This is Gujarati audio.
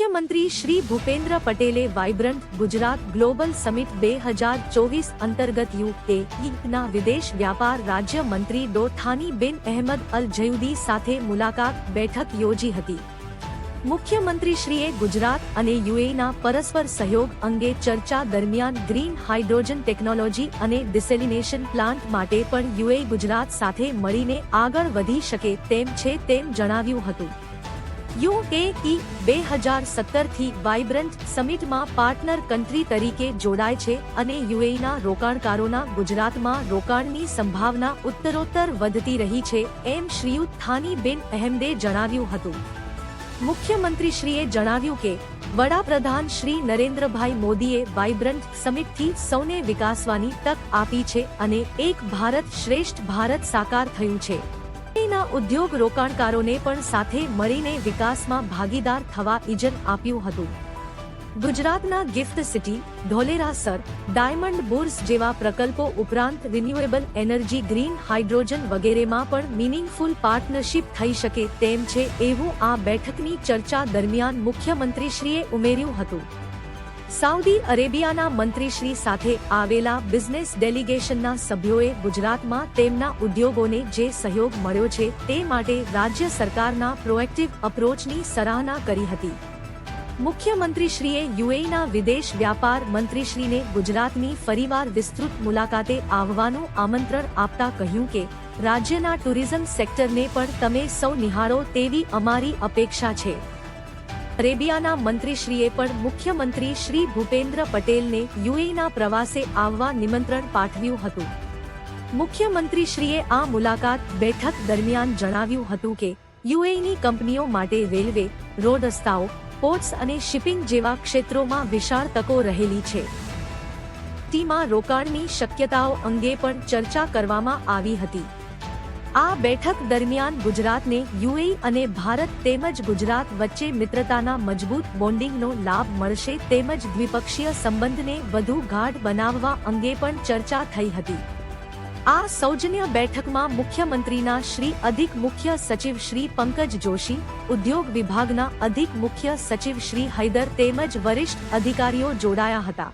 મુખ્યમંત્રી શ્રી ભૂપેન્દ્ર પટેલે વાઇબ્રન્ટ ગુજરાત ગ્લોબલ સમિટ બે હજાર ચોવીસ અંતર્ગત યુ ના વિદેશ વ્યાપાર રાજ્ય મંત્રી ડોથાની બિન અહેમદ અલ જયુદી સાથે મુલાકાત બેઠક યોજી હતી. મુખ્યમંત્રીશ્રીએ ગુજરાત અને યુએના પરસ્પર સહયોગ અંગે ચર્ચા દરમિયાન ગ્રીન હાઇડ્રોજન ટેકનોલોજી અને ડિસેલિનેશન પ્લાન્ટ માટે પણ યુએ ગુજરાત સાથે મળીને આગળ વધી શકે તેમ છે તેમ જણાવ્યું હતું. યુએઈ બે હજાર સત્તરથી વાઇબ્રન્ટ સમિટમાં પાર્ટનર કન્ટ્રી તરીકે જોડાય છે અને યુએઈના રોકાણકારોના ગુજરાતમાં રોકાણની સંભાવના ઉત્તરોત્તર વધતી રહી છે, એમ શ્રીયુત થાનીબેન અહેમદે જણાવ્યું હતું. મુખ્યમંત્રીશ્રીએ જણાવ્યું કે, વડાપ્રધાન શ્રી નરેન્દ્રભાઈ મોદીએ વાઇબ્રન્ટ સમિટથી સૌને વિકાસવાની તક આપી છે અને એક ભારત શ્રેષ્ઠ ભારત સાકાર થયું છે. ના ઉદ્યોગ રોકાણકારોને પણ સાથે મળીને વિકાસમાં ભાગીદાર થવા ઇજન આપ્યું હતું. ગુજરાતના ગિફ્ટ સિટી ધોલેરાસર ડાયમંડ બુર્સ જેવા પ્રકલ્પો ઉપરાંત રિન્યુએબલ એનર્જી, ગ્રીન હાઇડ્રોજન વગેરેમાં પણ મિનિંગફુલ પાર્ટનરશિપ થઈ શકે તેમ છે એવું આ બેઠકની ચર્ચા દરમિયાન મુખ્યમંત્રીશ્રીએ ઉમેર્યું હતું. સાઉદી અરેબિયાના મંત્રીશ્રી સાથે આવેલા બિઝનેસ ડેલિગેશનના સભ્યોએ ગુજરાતમાં તેમના ઉદ્યોગોને જે સહયોગ મળ્યો છે તે માટે રાજ્ય સરકારના પ્રોએક્ટિવ અપ્રોચની સરાહના કરી હતી. મુખ્યમંત્રીશ્રીએ યુએઈના વિદેશ વ્યાપાર મંત્રીશ્રીને ગુજરાતની ફરીવાર વિસ્તૃત મુલાકાતે આવવાનું આમંત્રણ આપતા કહ્યું કે, રાજ્યના ટુરિઝમ સેક્ટરને પણ તમે સૌ નિહાળો તેવી અમારી અપેક્ષા છે. અરેબિયાના મંત્રીશ્રીએ પણ મુખ્યમંત્રી શ્રી ભૂપેન્દ્ર પટેલને યુએના પ્રવાસે આવવા નિમંત્રણ પાઠવ્યું હતું. મુખ્યમંત્રીશ્રીએ આ મુલાકાત બેઠક દરમિયાન જણાવ્યું હતું કે યુએની કંપનીઓ માટે રેલવે રોડ રસ્તાઓ પોર્ટ્સ અને શિપિંગ જેવા ક્ષેત્રોમાં વિશાળ તકો રહેલી છે. ટીમાં રોકાણની શક્યતાઓ અંગે પણ ચર્ચા કરવામાં આવી હતી. આ બેઠક દરમિયાન ગુજરાતને યુએઈ અને ભારત તેમજ ગુજરાત વચ્ચે મિત્રતાના મજબૂત બોન્ડિંગનો લાભ મળશે તેમજ દ્વિપક્ષીય સંબંધને વધુ ગાઢ બનાવવા અંગે પણ ચર્ચા થઈ હતી. આ સૌજન્ય બેઠકમાં મુખ્યમંત્રીના શ્રી અધિક મુખ્ય સચિવ શ્રી પંકજ જોશી, ઉદ્યોગ વિભાગના અધિક મુખ્ય સચિવ શ્રી હૈદર તેમજ વરિષ્ઠ અધિકારીઓ જોડાયા હતા.